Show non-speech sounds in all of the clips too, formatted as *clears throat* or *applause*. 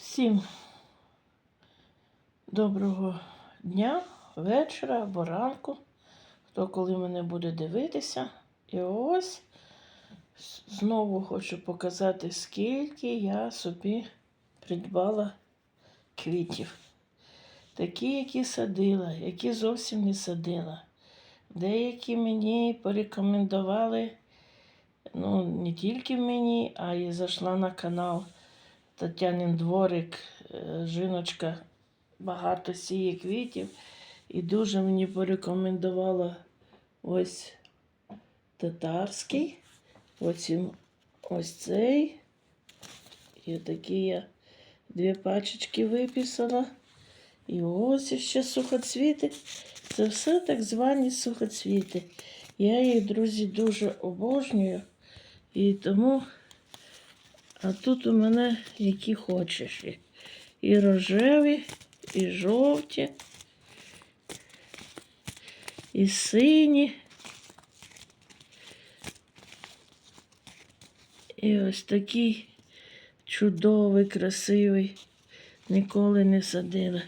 Всім доброго дня, вечора або ранку, хто коли мене буде дивитися. І ось знову хочу показати, скільки я собі придбала квітів. Такі, які садила, які зовсім не садила. Деякі мені порекомендували, ну, не тільки мені, а й зайшла на канал Тетянин дворик, е, жіночка багато сіє квітів. І дуже мені порекомендувала ось татарський, потім ось цей. І такі я дві пачечки виписала. І ось ще сухоцвіти. Це все так звані сухоцвіти. Я їх, друзі, дуже обожнюю. І тому, а тут у мене які хочеш. І- рожеві, і жовті, і сині. І ось такий чудовий, красивий. Ніколи не садила.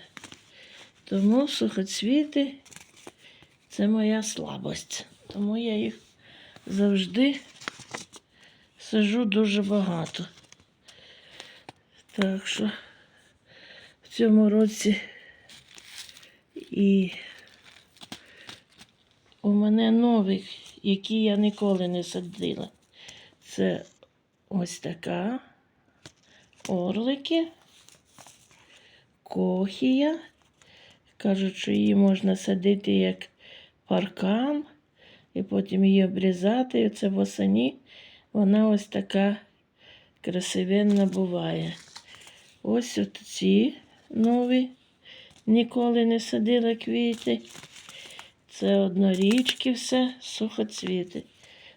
Тому сухоцвіти це моя слабость. Тому я їх завжди сажу дуже багато. Так що в цьому році і у мене нових, які я ніколи не садила. Це ось така орлики, кохія. Кажуть, що її можна садити як паркан, і потім її обрізати. І це восені вона ось така красивенна буває. Ось от ці нові. Ніколи не садила квіти. Це однорічки все, сухоцвіти.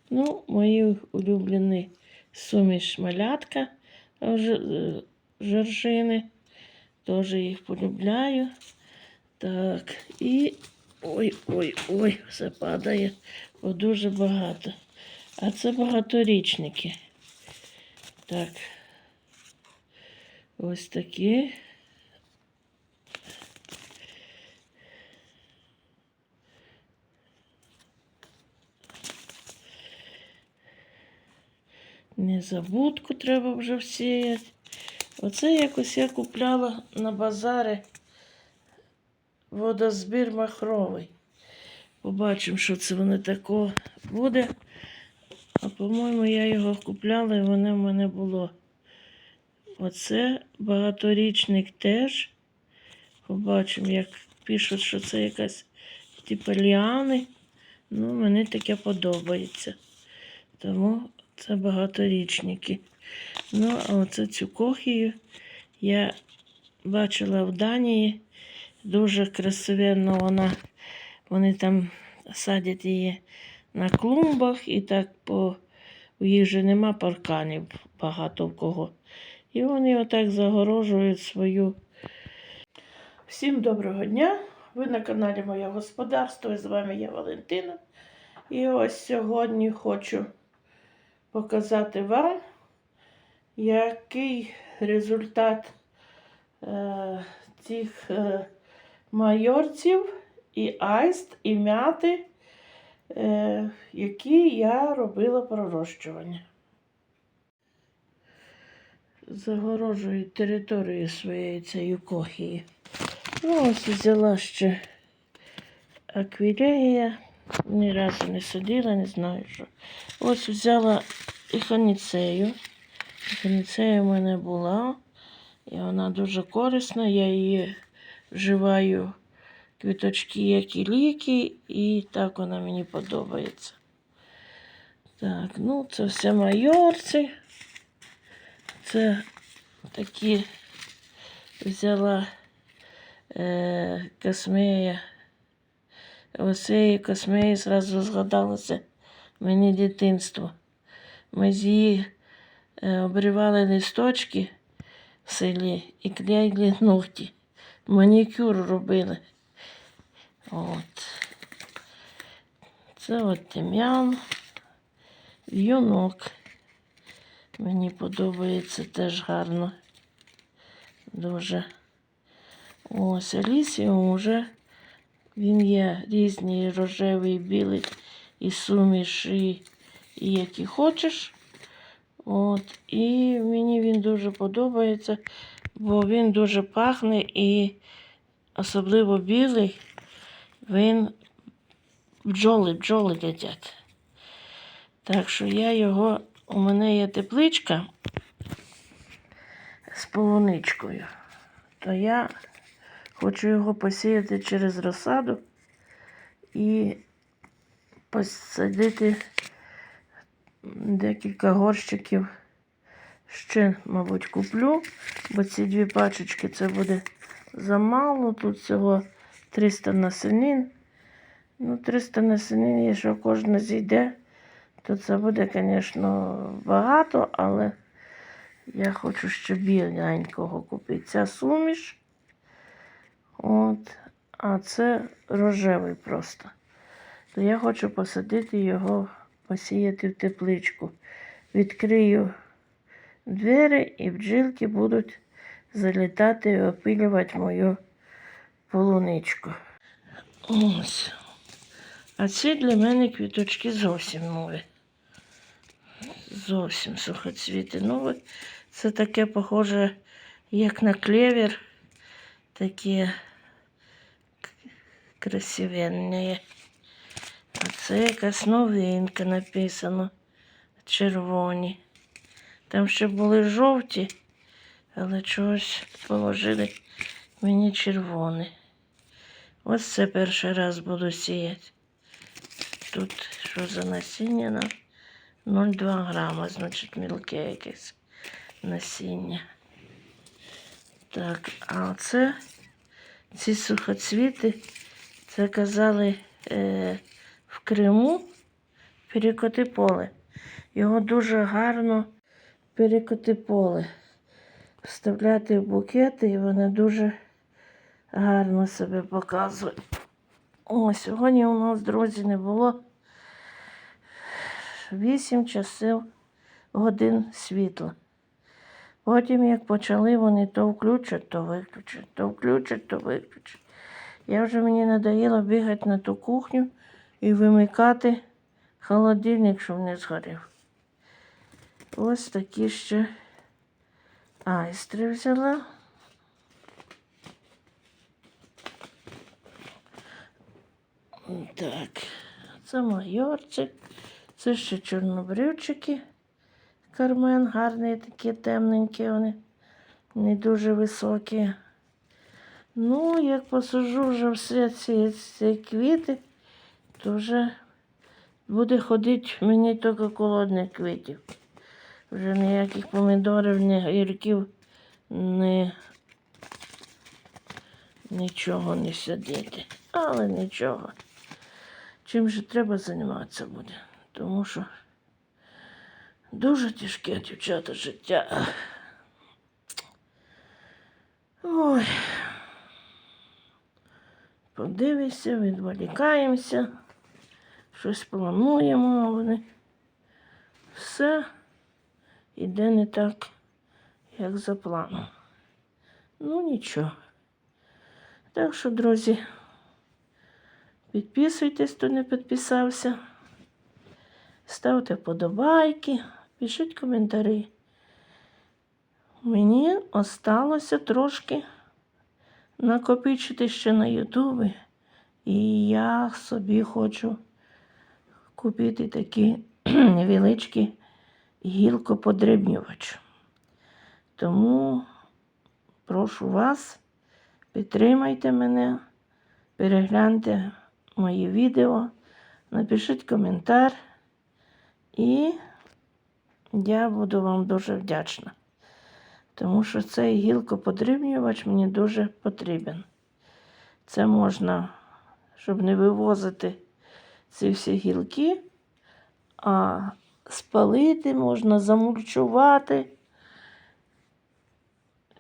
Ну, мої улюблені суміш малятка е, жоржини. Теж їх полюбляю. Так, і ой-ой-ой, все падає, бо дуже багато. А це багаторічники. Так. Ось такі. Незабудку треба вже всіяти. Оце якось я купляла на базарі водозбір махровий. Побачимо, що це воно такого буде. А по-моєму, я його купляла і воно в мене було. Оце багаторічник теж. Побачимо, як пишуть, що це якась типу ліани. Ну, мені таке подобається. Тому це багаторічники. Ну, а оце цю кохію я бачила в Данії. Дуже красивенно вона. Вони там садять її на клумбах і так по у їх же нема парканів багато в кого. І вони отак загорожують свою. Всім доброго дня! Ви на каналі Моє Господарство. І з вами я Валентина. І ось сьогодні хочу показати вам, який результат е, цих е, майорців і айст, і м'яти, е, які я робила пророщування. Загорожую територію своєї цієї кохії. Ну, ось взяла ще аквілея. Ні разу не садила, не знаю що. Ось взяла і ханіцею. В мене була. І вона дуже корисна. Я її вживаю квіточки, як і ліки, і так вона мені подобається. Так, ну це все майорці. Це такі взяла е, космея. Оцеї космеї зразу згадалося мені дитинство. Ми з її е, обривали листочки в селі і клеїли ногті. Манікюр робили. От. Це от тим'ян, в'юнок. Мені подобається теж гарно. Дуже. Ось Алісіум уже він є різний, рожевий, білий, і суміш, і, і який хочеш. От, і мені він дуже подобається, бо він дуже пахне і особливо білий, він бджоли, бджоли їдять. Так що я його, у мене є тепличка з полуничкою, то я хочу його посіяти через розсаду і посадити декілька горщиків. Ще, мабуть, куплю, бо ці дві пачечки це буде замало. Тут всього 300 насенин. Ну, 300 насенин, якщо кожна зійде, то це буде, звісно, багато, але я хочу ще біленького купити. Ця суміш. От, а це рожевий просто. То я хочу посадити його, посіяти в тепличку. Відкрию двері і бджілки будуть залітати і опилювати мою полуничку. Ось. А ці для мене квіточки зовсім нові. Зовсім сухоцвіти нові. Це таке похоже, як на клевер. Такі красивенні. А це якась новинка написано. Червоні. Там ще були жовті, але чогось положили мені червоні. Ось це перший раз буду сіяти. Тут що за насіння? на 0,2 грама, значить мілке якесь насіння. Так, а оце ці сухоцвіти, це казали е, в Криму перекоти поле. Його дуже гарно перекоти поле. Вставляти в букети, і вони дуже гарно себе показують. О, сьогодні у нас, друзі, не було 8 часів годин світла. Потім, як почали, вони то включать, то виключать, то включать, то виключать. Я вже мені надоїло бігати на ту кухню і вимикати холодильник, щоб не згорів. Ось такі ще айстри взяла. Так, це майорчик, це ще чорнобривчики. Кармен гарні такі темненькі вони, не дуже високі. Ну, як посажу вже всі ці, ці квіти, то вже буде ходити мені тільки коло одних квітів. Вже ніяких помідорів, ні гірків, ні нічого не садити. Але нічого. Чим же треба займатися буде. Тому що дуже тяжке, дівчата, життя. Ой. Подивися, відволікаємося, щось плануємо, а вони все іде не так, як за планом. Ну, нічого. Так що, друзі, підписуйтесь, хто не підписався. Ставте вподобайки, пишіть коментарі. Мені осталося трошки накопичити ще на Ютубі. І я собі хочу купити такий невеличкий *clears throat* гілкоподрібнювач. Тому прошу вас, підтримайте мене, перегляньте мої відео, напишіть коментар, і я буду вам дуже вдячна. Тому що цей гілкоподрібнювач мені дуже потрібен. Це можна, щоб не вивозити ці всі гілки, а спалити можна, замульчувати.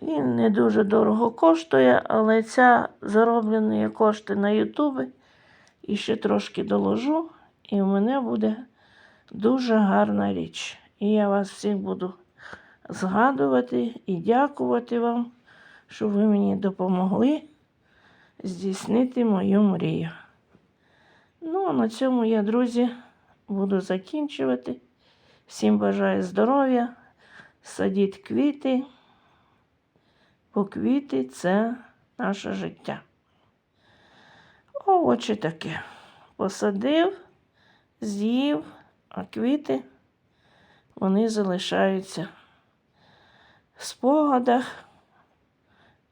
Він не дуже дорого коштує, але ця зароблені кошти на Ютубі і ще трошки доложу, і в мене буде дуже гарна річ. І я вас всіх буду згадувати і дякувати вам, що ви мені допомогли здійснити мою мрію. Ну, а на цьому я, друзі, буду закінчувати. Всім бажаю здоров'я, садіть квіти, бо квіти це наше життя. Овочі таке. Посадив, з'їв, а квіти вони залишаються в спогадах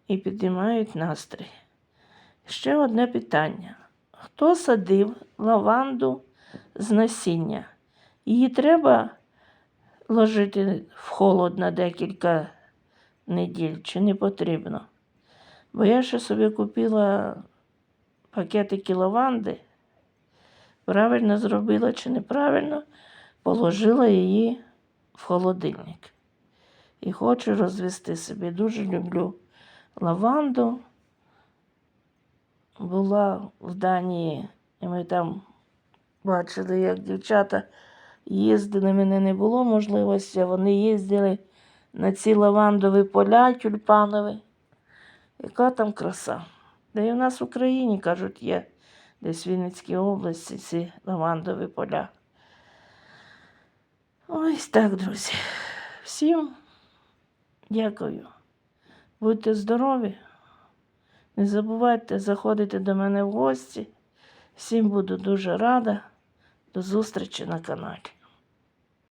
і підіймають настрій. Ще одне питання. Хто садив лаванду з насіння? Її треба ложити в холод на декілька неділь, чи не потрібно? Бо я ще собі купила пакетики лаванди. Правильно зробила чи неправильно, положила її в холодильник. І хочу розвести собі. Дуже люблю лаванду. Була в Данії, і ми там бачили, як дівчата їздили. Мене не було можливості, а вони їздили на ці лавандові поля тюльпанові. Яка там краса. Да і в нас в Україні, кажуть, є десь в Вінницькій області ці лавандові поля. Ось так, друзі. Всім дякую. Будьте здорові. Не забувайте заходити до мене в гості. Всім буду дуже рада. До зустрічі на каналі.